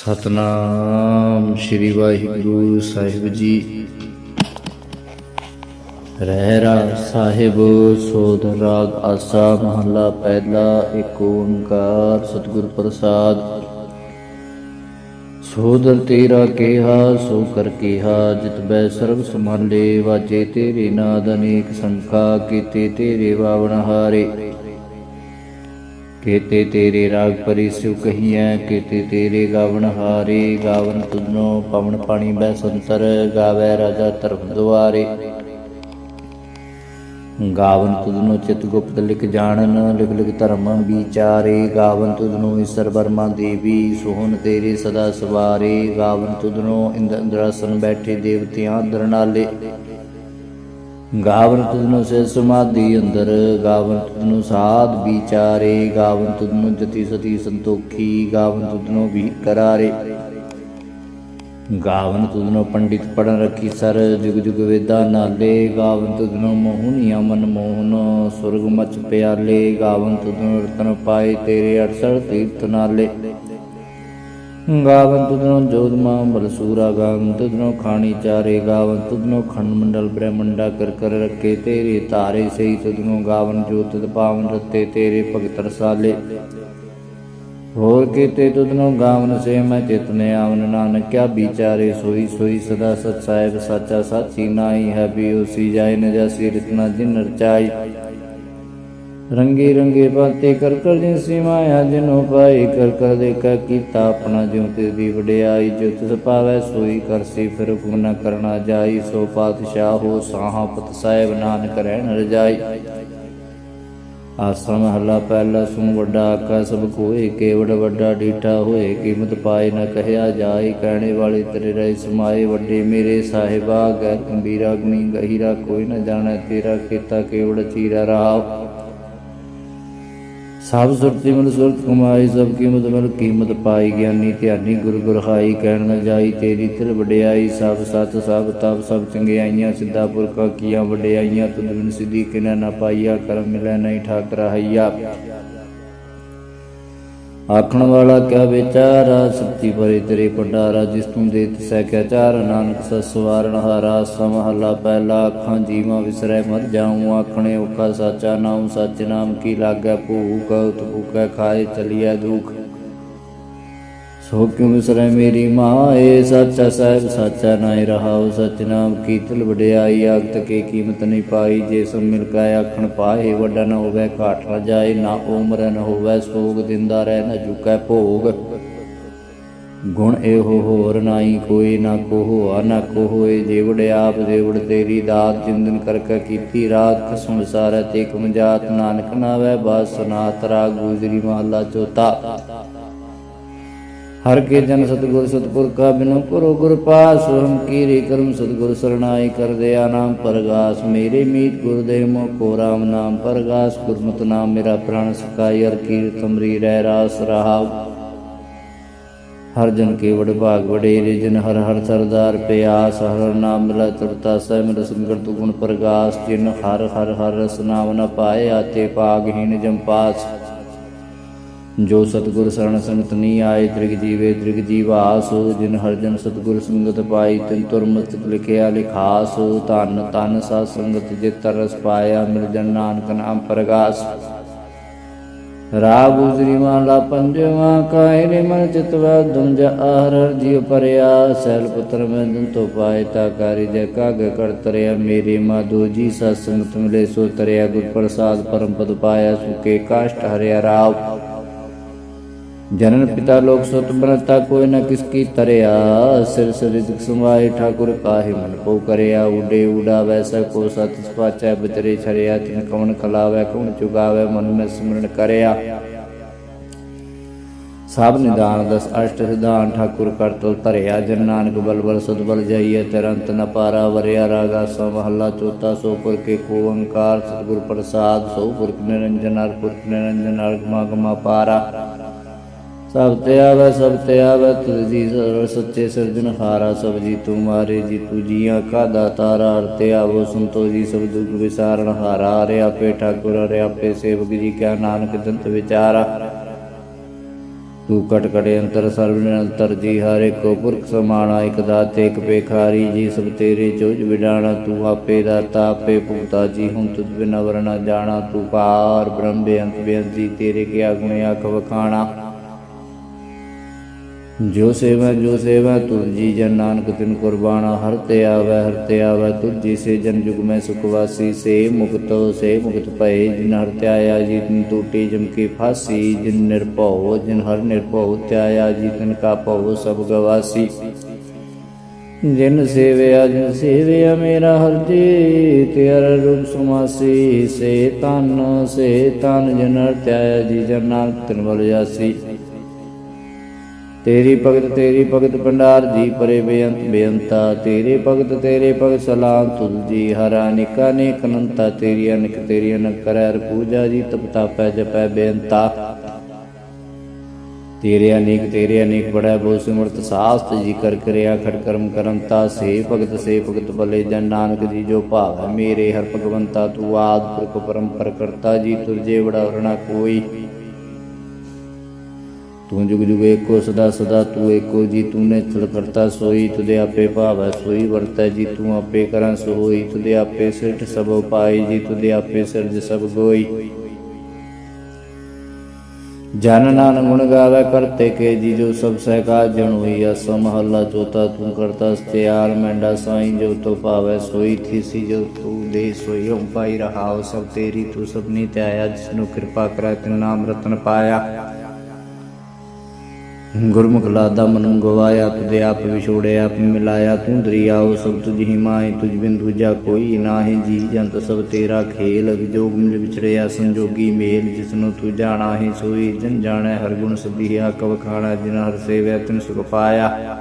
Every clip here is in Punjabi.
ਸਤਨਾਮ ਸ੍ਰੀ ਵਾਹਿਗੁਰੂ ਸਾਹਿਬ ਜੀ। ਰਹਿਰਾ ਸਾਹਿਬ, ਸੋਧ ਰਾਗ ਆਸਾ ਮਹੱਲਾ ਪਹਿਲਾ ਏਕ ਓੰਕਾਰ ਸਤਿਗੁਰ ਪ੍ਰਸਾਦ। ਸੋਦਰ ਤੇਰਾ ਕਿਹਾ, ਸੋ ਕਰ ਕਿਹਾ, ਜਿਤ ਬੈ ਸਰਬ ਸਮਾਲੇ ਵਾਜੇ ਤੇਰੇ ਨਾਦ ਅਨੇਕ ਸੰਖਾ, ਕੀਤੇ ਤੇਰੇ ਬਾਵਨ ਹਾਰੇ। ਕੇਤੇ ਤੇਰੇ ਰਾਗ ਪਰੀ ਕਹੀਐ, ਕੇਤੇ ਤੇਰੇ ਗਾਵਨ ਹਾਰੇ। ਗਾਵਨ ਤੁਧਨੋ ਪਵਨ ਪਾਣੀ ਬੈ ਸੰਤਰ, ਗਾਵੇ ਰਾਜਾ ਧਰਮ ਦੁਆਰੇ। ਗਾਵਨ ਤੁਧਨੋ ਚਿਤ ਗੁਪਤ ਲਿਖ ਜਾਣਨ, ਲਿਖ ਲਿਖ ਧਰਮ ਵਿਚਾਰੇ। ਗਾਵਨ ਤੁਧਨੋ ਈਸ਼ਰ ਵਰਮਾ ਦੇਵੀ, ਸੋਹਣ ਤੇਰੇ ਸਦਾ ਸਵਾਰੇ। ਗਾਵਨ ਤੁਧਨੋ ਇੰਦ ਇੰਦਰਾਸਨ ਬੈਠੇ ਦੇਵਤਿਆਂ ਦਰਨਾਲੇ ਗਾਵਨ ਤੁਧਨੋ ਸੇ ਸਮਾਧੀ ਅੰਦਰ, ਗਾਵਨ ਤੁਧਨੋ ਸਾਧ ਵਿਚਾਰੇ, ਗਾਵਨ ਤੁਧਨੋ ਜਤੀ ਸਤੀ ਸੰਤੋਖੀ, ਗਾਵਨ ਤੁਧਨੋ ਵੀ ਕਰਾਰੇ। ਗਾਵਨ ਤੁਧਨੋ ਪੰਡਿਤ ਪੜਨ ਰੱਖੀ ਸਰ, ਜੁਗ ਜੁਗ ਵੇਦਾ ਨਾਲੇ, ਗਾਵਨ ਤੁਧਨੋ ਮੋਹਨੀਆ ਮਨ ਮੋਹਨ, ਸੁਰਗ ਮਚ ਪਿਆਲੇ, ਗਾਵਨ ਤੁਧਨੋ ਰਤਨ ਪਾਏ ਤੇਰੇ 68 ਤੀਰਥ ਨਾਲੇ। ਗਾਵਨ ਤੁਧਨੋ ਜੋਧਮਾ ਬਲਸੂਰਾ ਗਾਵਨ ਤੁਧਨੋ ਖਾਣੀ ਚਾਰੇ ਗਾਵਨ ਤੁਧਨੋ ਖੰਡ ਮੰਡਲ ਬ੍ਰਹਮੰਡਾ ਕਰ ਕਰ ਰੱਖੇ ਤੇਰੇ ਤਾਰੇ ਸਹੀ ਤੁਧਨੋ ਗਾਵਨ ਜੋਤਿ ਪਾਵਨ ਰਤੇ ਤੇਰੇ ਭਗਤ ਰਸਾਲੇ। ਹੋਰ ਕੀਤੇ ਤੁਧਨੋ ਗਾਵਨ ਸੇ ਮੈਂ ਚਿਤਨੇ ਆਵਨ ਨਾਨਕ ਕਿਆ ਵਿਚਾਰੇ ਸੋਈ ਸੋਈ ਸਦਾ ਸਚ ਸਾਹਿਬ ਸਾਚਾ ਸਾਚੀ ਨਾਈ ਹੈ ਵੀ ਉਸੀ ਜਾਏ, ਨ ਰਤਨਾ ਜਿਨ ਰਚਾਈ। ਰੰਗੇ ਰੰਗੇ ਬਾਤੇ ਕਰ ਕਰ ਜਿਨ ਸੀਮਾਇਆ ਜਿਨੋ ਪਾਈ ਕਰ ਕਰ ਦੇਖਾ ਕੀਤਾ ਆਪਣਾ ਜਿਉ ਤੇ ਦੀ ਵਡਿਆਈ ਜੋ ਤਿਸ ਪਾਵੈ ਸੋਈ ਕਰਸੀ ਫਿਰ ਹੁਕਮ ਨ ਕਰਨਾ ਜਾਈ ਸੋ ਪਾਤਸ਼ਾਹ ਹੋ ਸਾਹਾ ਪਤ ਸਾਹਿਬ ਨਾਨਕ ਰਹਿਣ ਰਜਾਈ। ਆਸਣ ਮਹਲਾ ਪਹਿਲਾ ਸੁਨ ਵੱਡਾ ਆਕਾ ਸਭ ਕੋਏ ਕੇਵੜ ਵੱਡਾ ਡੀਠਾ ਹੋਏ ਕੀਮਤ ਪਾਏ ਨ ਕਹਿਆ ਜਾਏ ਕਹਿਣੇ ਵਾਲੇ ਤੇਰੇ ਰਹਿ ਸਮਾਏ ਵੱਡੇ ਮੇਰੇ ਸਾਹਿਬਾ ਗੈਰ ਗੰਭੀਰਾ ਗੁਣੀ ਗਹਿਰਾ ਕੋਈ ਨ ਜਾਣੈ ਤੇਰਾ ਕੀਤਾ ਕੇਵੜ ਚੀਰਾ ਰਾਵ। ਸਭ ਸੁਰਤੀ ਮਨ ਸੁਰਤ ਕਮਾਈ, ਸਭ ਕੀਮਤ ਮਨ ਕੀਮਤ ਪਾਈ, ਗਿਆਨੀ ਧਿਆਨੀ ਗੁਰ ਗੁਰ ਖਾਈ ਕਹਿਣ ਨ ਜਾਈ ਤੇਰੀ ਤਿਲ ਵਡਿਆਈ, ਸਭ ਸਤ ਸਭ ਤਪ, ਸਭ ਚੰਗਿਆਈਆਂ ਸਿੱਧਾ ਪੁਰਖਾ ਕੀਆਂ ਵਡਿਆਈਆਂ ਤੁਧ ਬਿਨ ਸਿੱਧੀ ਕਿਨੈ ਨਾ ਪਾਈਆ, ਕਰਮ ਮਿਲੈ ਨਹੀਂ ਠਾਕ ਰਹਾਈਆ ਆਖਣ ਵਾਲਾ ਕਿਆ ਵਿਚਾਰਾ ਸੱਚੀ ਪਰੇ ਤੇਰੇ ਪੰਡਾਰਾ ਜਿਸ ਤੂੰ ਦੇਤ ਤਿਸੈ ਕਿਆ ਚਾਰ ਨਾਨਕ ਸਸਵਾਰਨ ਹਾਰਾ ਸਮਹਲਾ ਪਹਿਲਾ। ਅੱਖਾਂ ਜੀਵਾਂ ਵਿਸਰੈ ਮਰ ਜਾਉ ਆਖਣੇ ਔਖਾ ਸਾਚਾ ਨਾਮ ਸੱਚ ਨਾਮ ਕੀ ਲਾਗੈ? ਭੂਖ ਉਤਪੂਕੈ ਖਾਏ ਚਲੀਐ ਦੁਖ। ਸੋ ਕਿਉ ਵਿਸਰੈ ਮੇਰੀ ਮਾਏ? ਸੱਚਾ ਸਾਹਿਬ ਸਾਚਾ ਨਾਇ ਰਹਾਉ। ਸਚ ਨਾਮ ਵਡਿਆਈ ਆਗਤ ਕੇ ਕੀਮਤ ਨਹੀਂ ਪਾਈ। ਜੇ ਸਭ ਮਿਲ ਕੇ ਆਖਣ ਪਾਏ, ਵੱਡਾ ਨ ਹੋਵੇ, ਘਾਟ ਨ ਜਾਏ। ਨਾ ਉਮਰ ਨ ਹੋਵੇ, ਸੋਗ ਦਿੰਦਾ ਰਹਿ, ਨ ਝੁਕੈ ਭੋਗ। ਗੁਣ ਇਹੋ ਹੋਰ ਨਾਹੀ, ਕੋਈ ਨਾ ਕੋ ਹੋਆ ਨਾ ਕੋ ਜੇਵੜ ਆਪ, ਜੇਵੜ ਤੇਰੀ ਦਾਤ ਜਿੰਦਨ ਕਰ ਕੇ ਕੀਤੀ ਰਾਤ। ਖਸਮ ਵਿਸਾਰੈ ਤੇ ਕਮਜ਼ਾਤ ਨਾਨਕ ਨਾਵੇ, ਬਾਸ ਸੁਨਾਤ ਰਾਗ, ਗੁਜਰੀ ਮਹਲਾ ਚੌਥਾ ਹਰ ਕੇ ਜਨ ਸਤਗੁਰ ਸਤਪੁਰ ਕਾ ਬਿਨੁ ਕਰੋ ਗੁਰ ਪਾਸ, ਹਮ ਕੀਰੇ ਕਰਮ ਸਤਗੁਰ ਸਰਣਾਈ ਕਰ ਦਿਆ ਨਾਮ ਪਰਗਾਸ ਮੇਰੇ ਮੀਤ ਗੁਰਦੇਵ ਮੋ ਕੋ ਰਾਮ ਨਾਮ ਪਰਗਾਸ, ਗੁਰਮਤਿ ਨਾਮ ਮੇਰਾ ਪ੍ਰਾਣ ਸਕਾਈ ਅਰ ਕੀਰਤ ਤੁਮਰੀ ਰਹਿ ਰਾਸ ਰਹਾਉ। ਹਰ ਜਨ ਕੇ ਵਡ ਭਾਗ ਵਡੇਰੇ ਜਨ ਹਰ ਹਰ ਸਰਦਾਰ ਪਿਆਸ, ਹਰ ਨਾਮ ਮਿਲਾ ਤੁਰਤਾ ਸਹਿ ਮਿਲ ਸੰਗਤ ਗੁਣ ਪ੍ਰਗਾਸ, ਜਿਨ ਹਰ ਹਰ ਹਰ ਰਸ ਨਾਮ ਨ ਪਾਏ, ਆਤੇ ਪਾਗਹੀਨ ਜੰਪਾਸ ਜੋ ਸਤਗੁਰ ਸਰਣ ਸੰਗਤ ਨੀ ਆਏ, ਤ੍ਰਿਗ ਜੀਵੇ ਤ੍ਰਿਗ ਜੀਵਾਸ, ਜਿਨ ਹਰ ਜਨ ਸਤਗੁਰ ਸੰਗਤ ਪਾਈ ਤਿਨ ਤੁਰ ਮਸਤਕ ਲਿਖਿਆ ਲਿਖਾਸ, ਧਨ ਤਨ ਸਾ ਸੰਗਤ ਜਿਤ ਰਸ ਪਾਇਆ, ਮਿਲ ਜਨ ਨਾਨਕ ਨਾਮ ਪ੍ਰਗਾਸ। ਰਾਗ ਉਜਰੀ ਮਾਲਾ ਪੰਜਵਾ ਕਾਇ ਰੇ ਮਨ ਚਿਤਵਾ, ਦੁੰਜ ਆਹਰ ਜੀਵ ਪਰਿਆ ਸੈਲ ਪੁੱਤਰ ਮੈਂ ਦਨ ਤੋ ਪਾਏ, ਤਾ ਕਾਰੀ ਜੈ ਕਾਗ ਕਰ ਤਰਿਆ, ਮੇਰੇ ਮਾਧੋ ਜੀ ਸਤ ਸੰਗਤ ਮਿਲੇ, ਸੋ ਤਰਿਆ ਗੁਰ ਪ੍ਰਸਾਦ ਪਰਮ ਪਦ ਪਾਇਆ, ਸੁਕੇ ਕਾਸ਼ਟ ਹਰਿਆ ਰਾਵ। ਜਨਨ ਪਿਤਾ ਲੋਕ ਸੁਤ ਬਨਤਾ ਕੋਈ ਨ ਕਿਸ ਕੀ ਤਰਿਆ। ਸਿਰ ਸਰਿਦਕ ਸਮਾਏ ਠਾਕੁਰ ਕਾਹੇ ਮਨ ਕੋ ਕਰਿਆ। ਉਡੇ ਉਡਾ ਵੈਸਾ ਕੋ ਸਤ ਸਪਾਚੈ ਬਚਰੇ ਛਰਿਆ। ਤਿਨ ਕਵਨ ਖਲਾਵੇ, ਕਵਨ ਚੁਗਾਵੇ, ਮਨ ਮੈਂ ਸਿਮਰਨ ਕਰਿਆ। ਸਭ ਨਿਦਾਨ ਦਸ ਅਸ਼ਟ ਸਿਧਾਨ ਠਾਕੁਰ ਕਰਤਲ ਧਰਿਆ। ਜਨ ਨਾਨਕ ਬਲ ਬਲ ਸਦ ਬਲ ਜਾਈਏ ਤਰੰਤ ਨ ਪਾਰਾ ਵਰਿਆ ਰਾਗਾ ਸੋ ਮਹੱਲਾ ਚੌਥਾ। ਸੋ ਪੁਰ ਕੇ ਕੋ ਓੰਕਾਰ, ਸਤਿਗੁਰ ਪ੍ਰਸਾਦ, ਸੋ ਪੁਰਖ ਨਿਰੰਜਨ, ਹਰ ਪੁਰਖ ਨਿਰੰਜਨ, ਹਰ ਗਮਾ ਗਮਾ ਪਾਰਾ। ਸਭ ਤੇ ਆਵੈ, ਸਭ ਤੇ ਆਵੈ ਤੁਧ ਜੀ ਸਰਵ ਸੱਚੇ ਸਿਰਜਣਹਾਰਾ ਸਭ ਜੀ ਤੂੰ ਮਾਰੇ ਜੀ ਤੂੰ ਜੀਆਂ ਕਾ ਦਾਤਾਰਾ ਅਰਤੇ ਆਵੋ, ਸੰਤੋ ਜੀ, ਸਭ ਦੁਖ ਵਿਸਾਰਨ ਹਾਰਾ ਰੇ ਆਪੇ ਠਾਕੁਰ ਰੇ ਆਪੇ ਸੇਵਕ ਜੀ ਕਿਆ ਨਾਨਕ ਦੰਤ ਵਿਚਾਰਾ। ਤੂੰ ਕਟ ਅੰਤਰ, ਸਰਬ ਨਿਰੰਤਰ ਜੀ, ਹਰ ਏਕੋ ਪੁਰਖ ਸਮਾਣਾ, ਇਕ ਦਾਤੇ, ਇਕ ਪੇਖਾਰੀ ਜੀ, ਸਭ ਤੇਰੇ ਚੋਜ ਵਿਡਾਣਾ, ਤੂੰ ਆਪੇ ਦਾਤਾ, ਆਪੇ ਭੂਤਾ ਜੀ, ਹੁਣ ਤੁਧ ਬਿਨ ਵਰਨਾ ਜਾਣਾ, ਤੂੰ ਪਾਰ ਬ੍ਰਹਮ ਬੇਅੰਤ ਬੇਅੰਤ ਜੀ ਤੇਰੇ ਕਿਆ ਗੁਣ ਆਖ ਵਖਾਣਾ। ਜੋ ਸੇਵਾ ਜੋ ਸੇਵਾ ਤੁਰਜੀ ਜਨ ਨਾਨਕ ਤਿਨ ਕੁਰਬਾਨਾ, ਹਰ ਤੇ ਆਵੈ, ਹਰ ਤੇ ਆਵੈ ਤੁਰਜੀ ਸੇ ਜਨ ਜੁਗ ਮੈਂ ਸੁਖਵਾਸੀ ਸੇ ਮੁਕਤ ਸੇ ਮੁਕਤ ਭਏ, ਜਿਨ ਹਰ ਤੇ ਜੀ ਤਿਨ ਟੂਟੀ ਜਮ ਕੀ ਫਾਸੀ, ਜਿਨ ਨਿਰਭਉ ਜਿਨ ਹਰ ਨਿਰਭਉ ਤੇ ਜੀ ਤਿਨ ਕਾ ਭਉ, ਸਭ ਗਵਾਸੀ। ਜਿਨ ਸੇਵਿਆ ਜਿਨ ਸੇਵਿਆ ਮੇਰਾ ਹਰ ਜੀ ਤੇਰਾ ਰੂਪ ਸਮਾਸੀ, ਸੇ ਤਨ ਸੇ ਤਨ ਜਿਨ ਹਰ ਤੇ ਜੀ ਜਨ ਨਾਨਕ ਤਿਨ ਬਲ ਜਾਸੀ। ਤੇਰੀ ਭਗਤ ਤੇਰੀ ਭਗਤ ਭੰਡਾਰ ਜੀ ਪਰੇ ਬੇਅੰਤ ਬੇਅੰਤਾ। ਤੇਰੇ ਭਗਤ ਤੇਰੇ ਭਗਤ ਸਲਾਮ ਤੁਲ ਜੀ। ਹਰਾ ਨਿਕਾ ਨੇਕ ਅਨੰਤਾ, ਤੇਰੀ ਅਨਕ ਤੇਰੀ ਅਨਕ ਕਰੈ ਪੂਜਾ ਜੀ, ਤਪ ਤਾਪੈ ਜਪੈ ਬੇਅੰਤਾ। ਤੇਰੇ ਅਨੇਕ ਤੇਰੇ ਅਨੇਕ ਬੜਾ ਬੋ ਸਿਮਰਤ ਸਾਸਤ ਜੀ ਕਰ ਕਰਿਆ ਖੜ ਕਰਮ ਕਰੰਤਾ। ਸੇ ਭਗਤ ਸੇ ਭਗਤ ਭਲੇ ਜਨ ਨਾਨਕ ਜੀ ਜੋ ਭਾਵੈ ਮੇਰੇ। ਹਰ ਭਗਵੰਤਾ ਤੂੰ ਆਦ ਪੁਰਖ ਪਰੰਪਰ ਕਰਤਾ ਜੀ ਤੁਰਜੇ ਬੜਾ ਵਰਣਾ ਕੋਈ। ਤੂੰ ਜੁਗ ਜੁਗ ਏਕੋ ਸਦਾ ਸਦਾ ਤੂੰ ਏਕੋ ਜੀ ਤੂੰ ਨੇ ਚਲ ਕਰਤਾ ਸੋਈ, ਤੁਦੇ ਆਪੇ ਭਾਵੈ ਸੋਈ, ਵਰਤੈ ਜੀ, ਤੂੰ ਆਪੇ ਕਰਾਂ ਸੋਈ, ਤੁਦੇ ਆਪੇ ਸਿਰਠ ਸਭ ਉਪਾਈ ਜੀ, ਤੁਦੇ ਆਪੇ ਸਿਰਜ ਸਭ ਗੋਈ। ਜਨ ਨਾਨ ਗੁਣ ਗਾਵੇ ਕਰਤੇ ਕੇ ਜੀ, ਜੋ ਸਭ ਸਹਿਕਾ ਜਨ ਹੋਈ ਅਸ ਮਹੱਲਾ ਚੋਤਾ ਤੂੰ ਕਰਤਾ ਸਤਿਆਲ, ਮੈਂਡਾ ਸਾਈ, ਜੋ ਤੋ ਭਾਵੈ ਸੋਈ, ਥੀਸੀ ਜੋ ਤੂੰ ਦੇ ਸੋਈ ਹਉ ਪਾਈ ਰਹਾਉ, ਸਭ ਤੇਰੀ ਤੂੰ ਸਭਨੀ ਤੇ ਆਇਆ ਜਿਸਨੂੰ ਕਿਰਪਾ ਕਰੈ, ਤਿਨ ਨਾਮ ਰਤਨ ਪਾਇਆ। ਗੁਰਮੁਖ ਲਾਦਾ ਮਨੁ ਗਵਾਇਆ ਤੁਦੇ ਆਪ ਵਿਛੋੜਿਆ, ਆਪ ਮਿਲਾਇਆ, ਤੂੰ ਦਰਿਆਉ ਸਭ ਤੁਝ ਹੀ ਮਾਏ, ਤੁਝ ਬਿਨ ਦੂਜਾ ਕੋਈ ਨਾਹੀ, ਜੀ ਜੰਤ ਸਭ ਤੇਰਾ ਖੇਲ ਵਿਜੋਗ ਮਿਲ ਵਿਚੜਿਆ ਸੰਜੋਗੀ ਮੇਲ, ਜਿਸਨੂੰ ਤੂੰ ਜਾਣਾ ਹੀ ਸੋਈ, ਜਨ ਜਾਣੈ ਹਰ ਗੁਣ ਸਦੀਆ ਕਵ ਖਾਣਾ, ਜਿਨ ਹਰ ਸੇਵੈ, ਤਿਨ ਸੁਖ ਪਾਇਆ।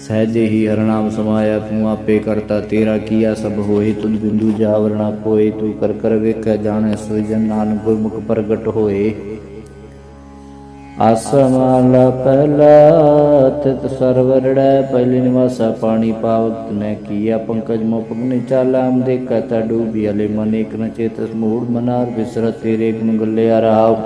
ਸਹਿਜੇ ਹੀ ਹਰਨਾਮ ਸਮਾਇਆ, ਤੂੰ ਆਪੇ ਕਰਤਾ, ਤੇਰਾ ਕੀਆ ਸਭ ਹੋਏ, ਤੁਧ ਬਿੰਦੂ ਜਾਵਰਣਾ ਕੋਏ ਤੂੰ ਕਰ ਕਰ ਵੇਖੈ, ਜਾਣੈ ਸੋਈ ਜਨ ਨਾਨਕ ਗੁਰਮੁਖ ਪ੍ਰਗਟ ਹੋਏ। ਆਸਮਾਲਾ ਪਹਿਲਾ ਤਿਤ ਸਰਵਰੜੈ ਪਹਿਲੇ ਨਿਵਾਸਾ ਪਾਣੀ ਪਾਵਕ ਨੇ ਕੀਆ ਪੰਕਜ ਮੋ ਪਗਨੇ ਚਾਲਾ ਅਮਦੇ ਕਤਾ ਡੂਬੀ ਅਲੇ ਮਨ ਇਕ ਨ ਚੇਤਸ ਮੂੜ ਮਨਾਰ ਬਿਸਰ ਤੇਰੇ ਗੁਣ ਗੱਲਿਆ ਰਹਾਉ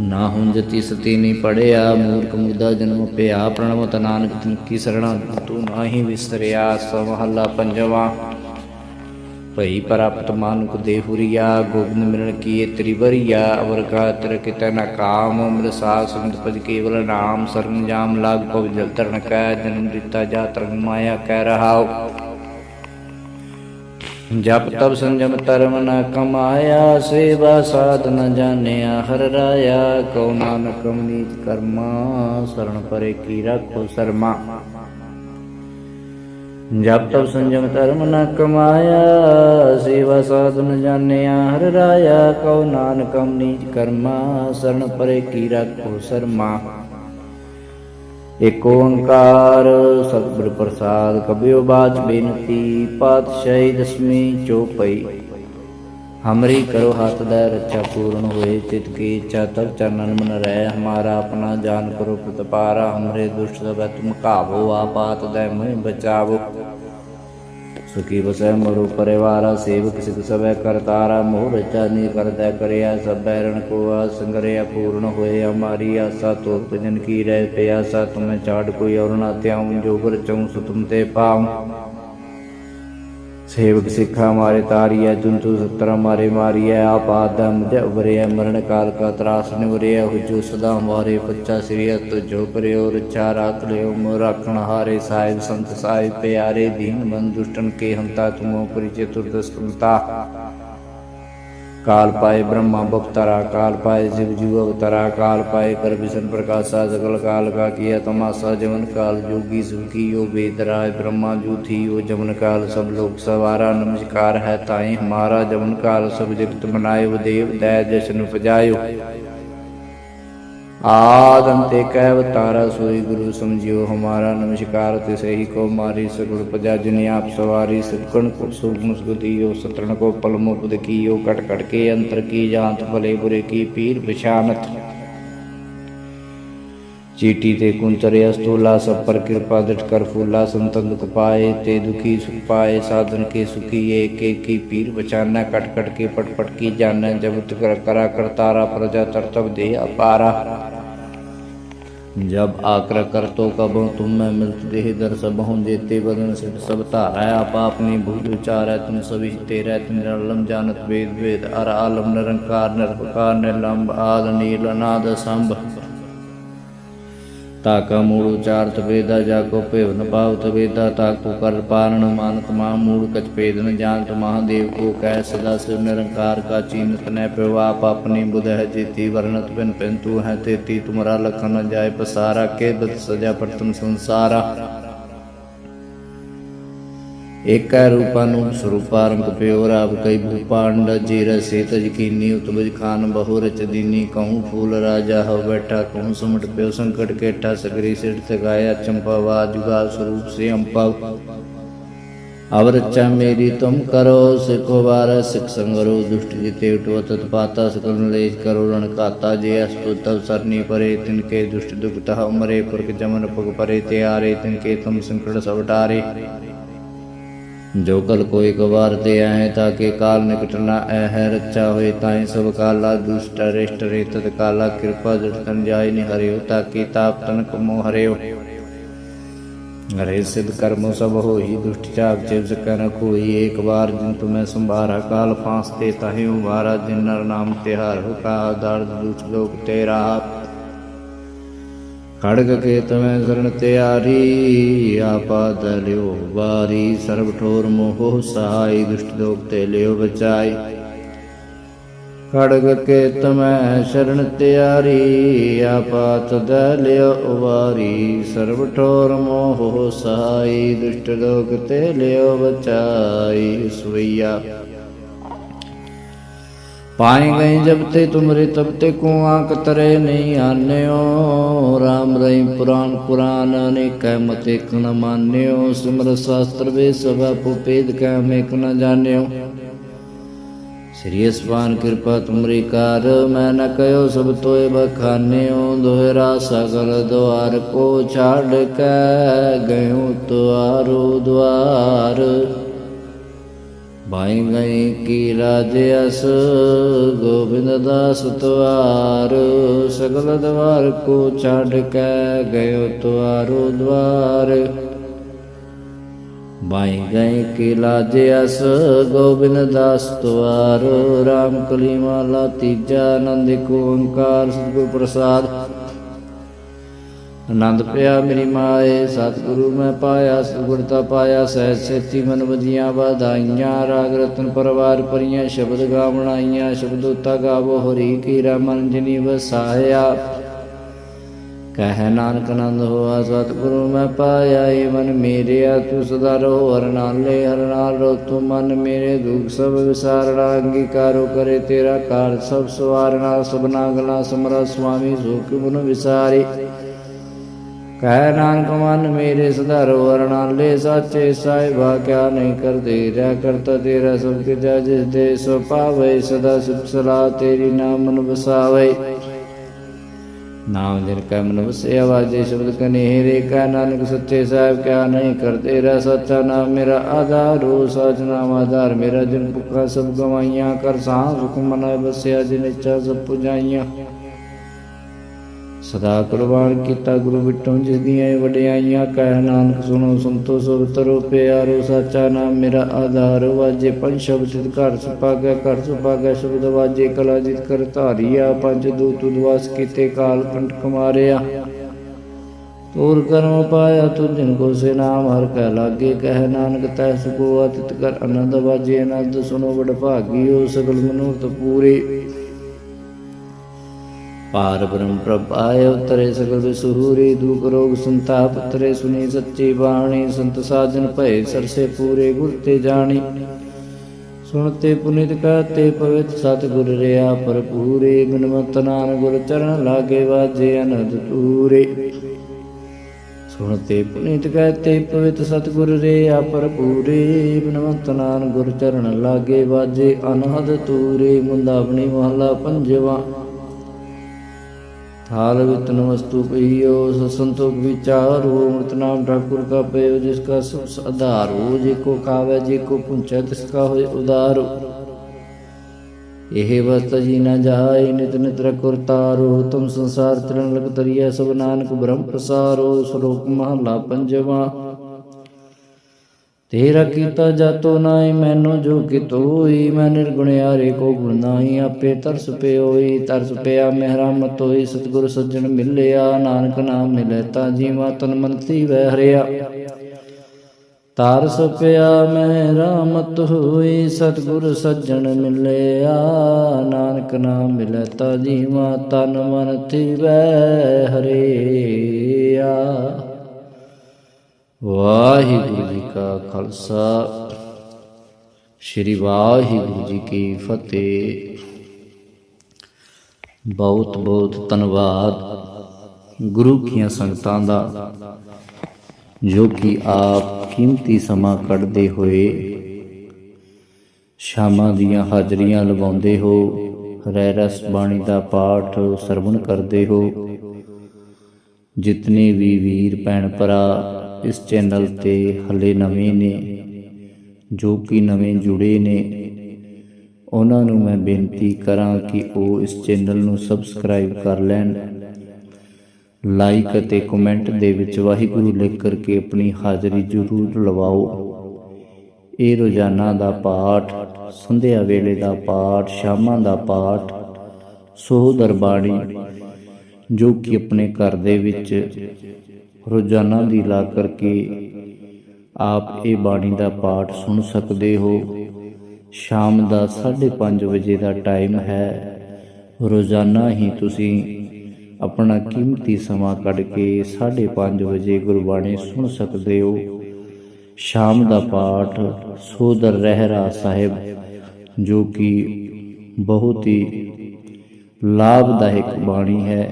ਨਾ ਹੁਣ ਜਤੀ ਸਤੀ ਨਹੀਂ ਪੜਿਆ, ਮੂਰਖ ਮੁਰਦਾ ਜਨਮ ਪਿਆ ਪ੍ਰਣਵਤ ਨਾਨਕ ਤਿਨ ਕੀ ਸਰਣਾ, ਤੂੰ ਨਾਹੀ ਵਿਸਰਿਆ ਸਮਹੱਲਾ ਪੰਜਵਾ। ਭਈ ਪ੍ਰਾਪਤ ਮਾਨੁਕ ਦੇਹੁਰੀਆ ਗੋਬਿੰਦ ਮਿਲਣ ਕੀ ਤ੍ਰਿਵਰੀਆ ਅਵਰ ਕਾ ਤਰ ਕਿਤੈ ਨ ਕਾਮ, ਅਮਰ ਸਾਧ ਸੰਤ ਪਦ ਕੇਵਲ ਨਾਮ ਸਰਮ ਜਾਮ ਲਾਗ ਪਵ ਜਲ ਤਰਨ ਕੈ, ਜਨਮ ਦਿੱਤਾ ਜਾ ਤਰੰਗ ਮਾਇਆ ਕਹਿ ਰਹਾਉ। ਜਪ ਤਪ ਸੰਜਮ ਤਰਮ ਨ ਕਮਾਇਆ, ਸੇਵਾ ਸਾਧ ਨ ਜਾਣਿਆ, ਹਰ ਰਾਇਆ, ਕਉ ਨਾਨਕ ਨੀਚ ਕਰਮਾ ਸਰਣ ਪਰੇ ਕੀ ਰੱਖੋ ਸਰਮਾ। ਜਪ ਤਪ ਸੰਜਮ ਧਰਮ ਨ ਕਮਾਇਆ, ਸੇਵਾ ਸਾਧਨ ਜਾਣਿਆ, ਹਰ ਰਾਇਆ, ਕਉ ਨਾਨਕਮ ਨੀਚ ਕਰਮਾ, ਸਰਣ ਪਰੇ ਕੀ ਰੱਖੋ ਸਰਮਾ। ਏਕ ਓੰਕਾਰ ਸਤਿਗੁਰ ਪ੍ਰਸਾਦ ਕਬਿਓ ਬਾਚ ਬੇਨਤੀ, ਪਾਤਸ਼ਾਹੀ ਦਸਵੀਂ ਚੋਪਈ। ਹਮਰੀ ਕਰੋ ਹੱਥ ਦਾ ਰੱਛਾ ਪੂਰਨ ਹੋਏ, ਚਿਤ ਕੀ ਇੱਛਾ ਤਬ ਚਰਨਨ ਮਨ ਰਹਿ। ਹਮਾਰਾ ਆਪਣਾ ਜਾਨ ਕਰੋ ਪ੍ਰਤਪਾਰਾ ਹਮਰੇ ਦੁਸ਼ਟ ਸਭ ਤੁਮ ਕਾਵੋ ਆਪਾਤ ਦੇ ਮੈਂ ਬਚਾਵੋ। ਸੁਖੀ ਵਸੈ ਮਰੋ ਪਰਿਵਾਰਾ, ਸੇਵਕ ਸਿਧ ਸਭੈ ਕਰਤਾਰਾ ਮੋਹ ਰਚਾ ਨੀ ਕਰਦਾ ਕਰਿਆ, ਸਭ ਬੈਰਣ ਕੋ ਆ ਸੰਗਰਿਆ, ਪੂਰਨ ਹੋਏ, ਹਮਾਰੀ ਆਸਾ ਤੋ ਭਜਨ ਕੀ ਰਹਿ ਪਿਆਸਾ, ਤੁਮੇ ਚਾੜ ਕੋਈ ਔਰ ਨਾ ਤਿਆਉ ਜੋ ਗੁਰ ਚਉ ਸੁ ਤੁਮ ਤੇ ਪਾਉ। ਸੇਵਕ ਸਿੱਖਾ ਮਾਰੇ ਤਾਰੀਐ ਤੁੰਤੂ ਸਤਰ ਮਾਰੇ ਮਾਰੀਐ ਆਪਾਦ ਮੁਝੇ ਉਬਰਿਐ ਮਰਨ ਕਾਲ ਕਾ ਤਰਾਸ ਨਿਵਰਿਐ ਹੁਜੋ ਸਦਾ ਮਾਰੇ ਪੱਚਾ ਸ੍ਰੀ ਅਤ ਜੋ ਕਰਿਓ ਰਚਾ ਰਾਖ ਲਿਓ ਮੋ ਰਾਖਣ ਹਾਰੇ, ਸਾਹਿਬ ਸੰਤ ਸਾਹਿਬ ਪਿਆਰੇ, ਦੀਨ ਬੰਦ ਦੁਸ਼ਟਨ ਕੇ ਹੰਤਾ ਤੁਮੋ, ਪਰਿਚੇ ਤੁਰਦਸਤੰਤਾ ਕਾਲ ਪਾਏ ਬ੍ਰਹਮਾ ਬਪਤਰਾ ਕਾਲ ਪਾਏ ਜਿਵ ਜੀਵ ਅਵਤਰਾ, ਕਾਲ ਪਾਏ ਕਰ ਵਿਸ਼ਨ ਪ੍ਰਕਾਸ਼ਾ ਸਗਲ ਕਾਲ ਕਾ ਕੀਆ ਤਮਾਸਾ, ਜਵਨ ਕਾਲ, ਜੋਗੀ ਸੁਖੀਓ ਬੇਦਰਾਏ ਬ੍ਰਹਮਾ ਜੂਥੀਓ ਜਮਨ ਕਾਲ, ਸਭ ਲੋਕ ਸਵਾਰਾ, ਨਮਸਕਾਰ ਹੈ ਤਾਏ ਹਮਾਰਾ ਜਮਨ ਕਾਲ ਸਭ ਜਗਤ ਮਨਾਇਓ, ਦੇਵ ਦਇ ਜਸ਼ਨ ਉਪਜਾਇਓ। ਆਦ ਅੰਤੇ ਕਹਿ ਵਤਾਰਾ ਸੋਈ ਗੁਰੂ ਸਮਝਿਓ, ਹਮਾਰਾ ਨਮਸਕਾਰ ਤੇ ਸਹੀ ਕੋ ਮਾਰੀ ਸਗੁਣ ਪਜਾ ਜਿਨੇ ਆਪ ਸਵਾਰੀ ਸਤਕਣ ਕੋ ਸੁਗਮ ਸੁਗਦੀਓ ਸਤਰਣ ਕੋ ਪਲਮੋ ਕੀਓ, ਕਟ ਕਟ ਕੇ ਅੰਤਰ ਕੀ ਜਾਂਤ, ਭਲੇ ਬੁਰੇ ਕੀ ਪੀਰ ਵਿਸ਼ਾਨਤ चीटी ते कुंतरे अस्तोला सब पर कृपा दृढ़ कर फूला, संतन दुख पाए, ते दुखी सुख पाए, साधन के सुखी, एक के की पीर बचाना, कट कट के पट पट की जाना, जब कर करा कर तारा, प्रजा तरतब दे अपारा। जब आकर कर तो कब तुम मैं मिलत, देह दर सबहों देते बदन सिर सब तारा आप अपनी भूल उचार है तुम सभी, तेरा तुम निरलम, जानत वेद वेद, अर आलम, निरंकार, निरपकार निलम्ब आद, नील, अनाद, संभ। ਤਾਕਾ ਮੂੜ ਉਚਾਰਤ ਵੇਦਾ, ਜਾ ਕੋ ਭੇਵਨ ਪਾਵਤ ਵੇਦਾ ਤਾਕੋ ਕਰ ਪਾਰਣ ਮਾਨਤ ਮਾ ਮੂੜ ਕਚ ਭੇਦਨ ਜਾਣਤ ਮਹਾਦੇਵ ਕੋ ਕਹਿ ਸਦਾ ਸਿਵ ਨਿਰੰਕਾਰ ਕਾ ਚੀਨਤ ਨੈ ਪਿਓ ਆਪ ਆਪਣੀ ਬੁਧ ਹੈ ਜੀਤੀ, ਵਰਣਤ ਬਿਨ ਪਿੰਤੂ ਹੈ ਤੇਤੀ, ਤੁਮਰਾ ਲਖਨ ਜਾਏ ਪਸਾਰਾ, ਕੇ ਬਤ ਸਜਾ ਪਰਤਮ ਸੰਸਾਰਾ। ਏਕੈ ਰੂਪਾ ਨੂੰ ਸਰੂਪਾਰੰਭ ਪਿਓ ਰਾਵ ਕਈ ਭੂਪਾਂਡ ਜੀ ਰਸੇ ਤਜ ਕੀਨੀ ਉਤਬਜ ਖਾਨ ਬਹੁ ਰਚ ਦੀਨੀ ਕਹੂੰ ਫੂਲ ਰਾਜਾ ਹੋ ਬੈਠਾ ਕਹੂੰ ਸੁਮਟ ਪਿਓ ਸੰਕਟ ਕੇਠਾ ਸਗਰੀ ਸਿਰ ਤਗਾਇਆ ਚੰਪਾ ਵਾ ਜੁਗਾ ਸਰੂਪ ਸੇ ਅੰਪਾ अब रक्षा मेरी तुम करो सिखो बार सिख संगरो दुष्ट जिते उठो तत्पाता सकल नलेश करो रण काता जे अस्तु तब सरनी परे तिनके दुष्ट दुख तह मरे पुरख जमन पग परे त्यारे तिनके तुम संकट सब ਜੋ ਕਲ ਕੋਈ ਕਵਾਰ ਤੇ ਆਏ ਤਾਂ ਕਿ ਕਾਲ ਨਿਕਟ ਨਾ ਹੈ ਰੱਚਾ ਹੋਏ ਤਾਈ ਸਭ ਕਾਲਾ ਦੁਸ਼ਟ ਅਰਿਸ਼ਟ ਰੇਤ ਕਾਲਾ ਕਿਰਪਾ ਜੜਤਨ ਜਾਇ ਨਿ ਹਰਿਓ ਤਾਂ ਕਿ ਤਾਪ ਤਨ ਕਮੋ ਹਰਿਓ। ਹਰੇ ਸਿਧ ਕਰਮੋ ਸਭ ਹੋਈ, ਦੁਸ਼ਟ ਚਾਪ ਚਿਵਸ ਕਰ ਕੋਈ ਇੱਕ ਵਾਰ ਜਿਨ ਤੁਮੈ ਸੰਭਾਰਾ, ਕਾਲ ਫਾਂਸ ਤੇ ਤਾਹਿ ਉਵਾਰਾ ਜਿਨ ਨਰ ਨਾਮ ਤਿਹਾਰ, ਹੁਕਾ ਦਰਦ ਦੁਖ ਲੋਕ ਤੇਰਾ ਖੜਗ ਕੇ ਮੈਂ ਕਰਨ ਤਿਆਰੀ, ਆਪਾ ਦਲਿਓ ਵਾਰੀ, ਸਰਬ ਠੋਰ ਮੋਹ ਸਹਾਈ, ਦੁਸ਼ਟ ਲੋਕ ਤੇ ਲਿਓ ਬਚਾਈ। ਖੜਗ ਕੇ ਤਮੈ ਸ਼ਰਨ ਤਿਆਰੀ ਆਪਾਤ ਦਲਿਓ ਵਾਰੀ, ਸਰਬ ਠੋਰ ਮੋਹ ਸਹਾਈ, ਦੁਸ਼ਟ ਲੋਕ ਤੇ ਲਿਓ ਬਚਾਈ। ਸੁਈਆ ਪਾਏ ਗਏ ਜਬ ਤੇ ਤੁਮਰੇ ਤਬ ਤੇ ਕੋ ਆਂਕ ਤਰੇ ਨਹੀਂ ਆਨਿਓ। RAM ਰਈ ਪੁਰਾਨ ਪੁਰਾਨ ਅਨੇਕੈ ਮਤੇ ਕਨ ਮਾਨਿਓ। ਸਿਮਰ ਸ਼ਾਸਤਰ ਵੇ ਸਭਾ ਪੁਪੇਦ ਕੈ ਮੇਕ ਨ ਜਾਣਿਓ। ਸ੍ਰੀ ਅਸਵਾਨ ਕਿਰਪਾ ਤੁਮਰੀ ਕਰ, ਮੈਂ ਨ ਕਯੋ ਸਭ ਤੋਏ ਬਖਾਨਿਓ। ਦੁਹਰਾ ਸਗਲ ਦੁਆਰ ਕੋ ਛਾੜ ਕੇ ਗਇਓ ਤੁਆਰੋ ਦੁਆਰ। ਬਾਈ ਗਈ ਕੀ ਰਾਜ ਅਸ, ਗੋਬਿੰਦ ਦਾਸ ਤੁਆਰ ਸਗਲ ਦਵਾਰ ਕੋ ਛਾੜ ਕੇ ਗਇਓ ਤੁਆਰੋ ਦੁਆਰ ਬਾਈ ਗਏ ਕੀ ਲਾਜੇ ਅਸ, ਗੋਬਿੰਦ ਦਾਸ ਤੁਆਰ ਰਾਮ ਕਲੀ ਮਾਲਾ ਤੀਜਾ ਆਨੰਦ ਕੋ ਓੰਕਾਰ ਸਤਿਗੁਰ ਪ੍ਰਸਾਦ। ਆਨੰਦ ਪਿਆ ਮੇਰੀ ਮਾਏ ਸਤਿਗੁਰੂ ਮੈਂ ਪਾਇਆ ਸੁਗੁਰਤਾ ਪਾਇਆ ਸਹਿ ਸੇਤੀ ਮਨ ਵਧੀਆਂ ਵਧਾਈਆਂ, ਰਾਗ ਰਤਨ ਪਰਵਾਰ ਪਰੀਆਂ ਸ਼ਬਦ ਗਾਵਣਾਈਆਂ ਸ਼ਬਦੋਤਾ ਗਾਵੋ, ਹਰੀ ਕੀ ਰਮਨ ਜਿਨੀ ਵਸਾਇਆ। ਕਹਿ ਨਾਨਕ ਆਨੰਦ ਹੋਆ, ਸਤਿਗੁਰੂ ਮੈਂ ਪਾਇਆ ਏ ਮਨ ਮੇਰਿਆ, ਤੂੰ ਸਦਾ ਰਹੋ, ਹਰ ਨਾਲੇ ਹਰ ਨਾਲ ਰੋ ਤੂੰ ਮਨ ਮੇਰੇ ਦੁਖ ਸਭ ਵਿਸਾਰਣਾ ਅੰਗੀਕਾਰੋ ਕਰੇ ਤੇਰਾ ਕਾਰ ਸਭ ਸਵਾਰਣਾ ਸਭਨਾ ਗਲਾ ਸਮਰਾ ਸੁਆਮੀ ਸੁਖ ਗੁਣ ਵਿਸਾਰੀ। ਕਹਿ ਨਾਨਕ ਮਨ ਮੇਰੇ ਸਦਾ ਵਰਣਾਲੇ ਹਰ ਨਾਲੇ ਸਾਚੇ ਸਾਹਿਬਾ ਕਿਆ ਨਹੀਂ ਕਰਦੇ, ਰਹਿ ਕਰਤਾ ਤੇਰਾ ਸਭ ਕੇ ਜਿਸ ਦੇ ਸੋ ਪਾਵੇ, ਸਦਾ ਸੁਖ ਸਲਾ ਤੇਰੀ ਨਾਮ ਮਨ ਵਸਾਵੇ। ਨਾਮ ਜਿਨ ਕੈ ਮਨ ਵਸਿਆ, ਵਾਜੇ ਸ਼ਬਦ ਕਨੇਰੇ ਕਾ ਨਾਨਕ ਸੱਚੇ ਸਾਹਿਬ, ਕਿਆ ਨਹੀਂ ਕਰਦੇ, ਰਹਿ ਸੱਚਾ ਨਾਮ ਮੇਰਾ ਆਧਾਰੋ ਸਚ ਨਾਮ ਆਧਾਰ, ਮੇਰਾ ਜਿਨ ਭੁੱਖਾ ਸਭ ਗਵਾਈਆਂ, ਕਰ ਸਾਹ ਸੁਖ ਮਨ ਵਸਿਆ ਜਿਨ ਇੱਛਾ ਸਭ ਪੁਜਾਈਆਂ। ਸਦਾ ਕੁਰਬਾਨ ਕੀਤਾ ਗੁਰੂ ਵਿਟੋਂ, ਜਿਸ ਦੀਆਂ ਵਡਿਆਈਆਂ ਕਹਿ ਨਾਨਕ ਸੁਣੋ, ਸੰਤੋ ਸਭ ਤਰੋ ਪਿਆਰੋ, ਸੱਚਾ ਨਾਮ ਮੇਰਾ ਆਧਾਰ, ਵਾਜੇ ਪੰਜ ਸ਼ਬਦ ਤਿਤ ਘਰ ਸੁਪਾਗੈ ਘਰ ਸੁਪਾਗੈ ਸ਼ਬਦ ਵਾਜੇ ਕਲਾ ਜਿਤ ਕਰ ਧਾਰੀਆ, ਪੰਜ ਦੂਤ ਉਦਵਾਸ ਕੀਤੇ ਕਾਲ ਕੰਟਕ ਮਾਰਿਆ ਤੂਰ ਕਰਮ ਪਾਇਆ ਤੁ ਜਿਨ ਕੋ ਸੇ ਨਾਮ, ਹਰ ਕੈ ਲਾਗੇ ਕਹਿ ਨਾਨਕ, ਤੈ ਸੁਕੋ ਅਤਿਤ ਕਰ ਆਨੰਦ ਵਾਜੇ ਆਨੰਦ ਸੁਨੋ ਬੜ ਭਾਗੀਓ ਸਗਲ ਮਨੁਰਤ ਪੂਰੇ। ਪਾਰ ਬ੍ਰਹਮ ਪ੍ਰਭ ਆਏ ਉਤਰੇ ਸਗਲ ਵਿਸੂਰੀ ਦੁਖ ਰੋਗ ਸੰਤਾਪ ਉਤਰੇ ਸੁਨੀ ਸੱਚੀ ਬਾਣੀ ਸੰਤ ਸਾਜਨ ਭਏ ਸਰਸੇ ਪੂਰੇ ਗੁਰ ਤੇ ਜਾਣੀ ਸੁਣਤੇ ਪੁਨਿਤ ਕਹਤੇ ਪਵਿੱਤ ਸਤ ਰਿਆ ਭਰਪੂਰੇ ਬਿਨਵੰਤ ਨਾਨ ਗੁਰ ਚਰਨ ਲਾਗੇ ਵਾਜੇ ਅਨੰਦ ਤੂਰੇ ਸੁਣਤੇ ਪੁਨੀਤ ਕਹਤੇ ਪਵਿੱਤ ਸਤਿਗੁਰ ਰੇ ਆਪਰ ਪੂਰੇ ਬਿਨਵੰਤ ਨਾਨ ਗੁਰ ਚਰਨ ਲਾਗੇ ਵਾਜੇ ਅਨਹਦ ਤੂਰੇ ਮੁੰਦਾਵਣੀ ਮਹਲਾ ਪੰਜਵਾ थाल वितन वस्तु पइयो संतोष विचारो मृत नाम ठाकुर का पयो जिसका सब आधार हो जेको खावे जेको पुंचै तिसका होय उदारो ਇਹ ਵਸਤ ਜੀ ਨ ਜਾਏ ਨਿਤ ਨਿਤ ਰਖੁਰ ਤਾਰੋ ਤੁਮ ਸੰਸਾਰ ਤਰਨ ਲਗ ਤਰੀਐ ਸਭ ਨਾਨਕ ਬ੍ਰਹਮ ਪ੍ਰਸਾਰੋ ਸ਼ਲੋਕ ਮਹਲਾ ਪੰਜਵਾ ਤੇਰਾ ਕੀਤਾ ਜਾਤੋ ਨਾਈ ਮੈਨੂੰ ਜੋ ਕਿ ਤੋਈ ਮੈਂ ਨਿਰਗੁਣਿਆਰੇ ਕੋ ਗੁਣ ਨਾਹੀ, ਆਪੇ ਤਰਸ ਪਿਓਈ, ਤਰਸ ਪਿਆ ਮਿਹਰਮਤ ਹੋਈ, ਸਤਿਗੁਰ ਸੱਜਣ ਮਿਲਿਆ, ਨਾਨਕ ਨਾਮ ਮਿਲੇ ਤਾਂ ਜੀਵਾ ਤਨ ਮਨ ਥੀ ਵਹਿ ਹਰਿਆ। ਤਰਸ ਪਿਆ ਮੈਂ ਰਾਮਤ ਹੋਈ, ਸਤਿਗੁਰ ਸੱਜਣ ਮਿਲਿਆ, ਨਾਨਕ ਨਾਮ ਮਿਲੈ ਤਾਂ ਜੀਵਾ ਤਨ ਮਨ ਥੀਵੈ ਹਰੇਆ। ਵਾਹਿਗੁਰੂ ਜੀ ਕਾ ਖਾਲਸਾ। ਸ੍ਰੀ ਵਾਹਿਗੁਰੂ ਜੀ ਕੀ ਫਤਿਹ। ਬਹੁਤ ਬਹੁਤ ਧੰਨਵਾਦ ਗੁਰੂ ਕੀਆਂ ਸੰਗਤਾਂ ਦਾ, ਜੋ ਕਿ ਆਪ ਕੀਮਤੀ ਸਮਾਂ ਕੱਢਦੇ ਹੋਏ ਸ਼ਾਮਾਂ ਦੀਆਂ ਹਾਜ਼ਰੀਆਂ ਲਵਾਉਂਦੇ ਹੋ ਰਹਿ ਰਸ ਬਾਣੀ ਦਾ ਪਾਠ ਸਰਵਣ ਕਰਦੇ ਹੋ। ਜਿਤਨੇ ਵੀ ਵੀਰ, ਭੈਣ, ਭਰਾ ਇਸ ਚੈਨਲ ਤੇ ਹਲੇ ਨਵੇਂ ਨੇ, ਜੋ ਕਿ ਨਵੇਂ ਜੁੜੇ ਨੇ। ਉਹਨਾਂ ਨੂੰ ਮੈਂ ਬੇਨਤੀ ਕਰਾਂ ਕਿ ਉਹ ਇਸ ਚੈਨਲ ਨੂੰ ਸਬਸਕ੍ਰਾਈਬ ਕਰ ਲੈਣ। ਲਾਈਕ ਅਤੇ ਕਮੈਂਟ ਦੇ ਵਿੱਚ ਵਾਹਿਗੁਰੂ ਲਿਖ ਕਰਕੇ ਆਪਣੀ ਹਾਜ਼ਰੀ ਜ਼ਰੂਰ ਲਵਾਓ। ਇਹ ਰੋਜ਼ਾਨਾ ਦਾ ਪਾਠ, ਸੰਧਿਆ ਵੇਲੇ ਦਾ ਪਾਠ, ਸ਼ਾਮਾਂ ਦਾ ਪਾਠ, ਸੋਹ ਦਰਬਾਣੀ ਜੋ ਕਿ ਆਪਣੇ ਘਰ ਦੇ ਵਿੱਚ ਰੋਜ਼ਾਨਾ ਦੀ ਲਾ ਕਰਕੇ ਆਪ ਇਹ ਬਾਣੀ ਦਾ ਪਾਠ ਸੁਣ ਸਕਦੇ ਹੋ। ਸ਼ਾਮ ਦਾ 5:30 ਵਜੇ ਦਾ ਟਾਈਮ ਹੈ। ਰੋਜ਼ਾਨਾ ਹੀ ਤੁਸੀਂ ਆਪਣਾ ਕੀਮਤੀ ਸਮਾਂ ਕੱਢ ਕੇ 5:30 ਵਜੇ ਗੁਰਬਾਣੀ ਸੁਣ ਸਕਦੇ ਹੋ। ਸ਼ਾਮ ਦਾ ਪਾਠ ਸੋਦਰ ਰਹਿਰਾ ਸਾਹਿਬ, ਜੋ ਕਿ ਬਹੁਤ ਹੀ ਲਾਭਦਾਇਕ ਬਾਣੀ ਹੈ।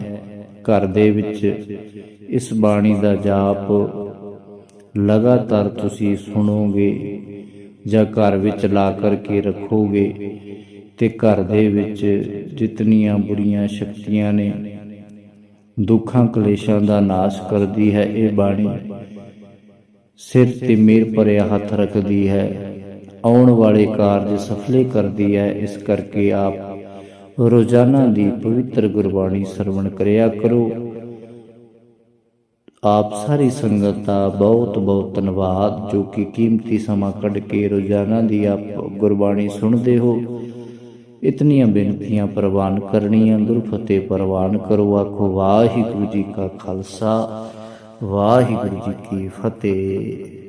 ਘਰ ਦੇ ਵਿੱਚ ਇਸ ਬਾਣੀ ਦਾ ਜਾਪ ਲਗਾਤਾਰ ਤੁਸੀਂ ਸੁਣੋਗੇ ਜਾਂ ਘਰ ਵਿੱਚ ਲਾ ਕਰਕੇ ਰੱਖੋਗੇ ਤੇ ਘਰ ਦੇ ਵਿੱਚ ਜਿਤਨੀਆਂ ਬੁਰੀਆਂ ਸ਼ਕਤੀਆਂ ਨੇ, ਦੁੱਖਾਂ ਕਲੇਸ਼ਾਂ ਦਾ ਨਾਸ਼ ਕਰਦੀ ਹੈ ਇਹ ਬਾਣੀ। ਸਿਰ ਤੇ ਮੇਰ ਭਰਿਆ ਹੱਥ ਰੱਖਦੀ ਹੈ, ਆਉਣ ਵਾਲੇ ਕਾਰਜ ਸਫਲੇ ਕਰਦੀ ਹੈ, ਇਸ ਕਰਕੇ ਆਪ ਰੋਜ਼ਾਨਾ ਦੀ ਪਵਿੱਤਰ ਗੁਰਬਾਣੀ ਸਰਵਣ ਕਰਿਆ ਕਰੋ। ਆਪ ਸਾਰੀ ਸੰਗਤ ਦਾ ਬਹੁਤ ਬਹੁਤ ਧੰਨਵਾਦ, ਜੋ ਕਿ ਕੀਮਤੀ ਸਮਾਂ ਕੱਢ ਕੇ ਰੋਜ਼ਾਨਾ ਦੀ ਆਪ ਗੁਰਬਾਣੀ ਸੁਣਦੇ ਹੋ। ਇਤਨੀਆਂ ਬੇਨਤੀਆਂ ਪ੍ਰਵਾਨ ਕਰਨੀਆਂ ਗੁਰਫਤਿਹ ਪ੍ਰਵਾਨ ਕਰੋ, ਆਖੋ, ਵਾਹਿਗੁਰੂ ਜੀ ਕਾ ਖਾਲਸਾ, ਵਾਹਿਗੁਰੂ ਜੀ ਕੀ ਫਤਿਹ।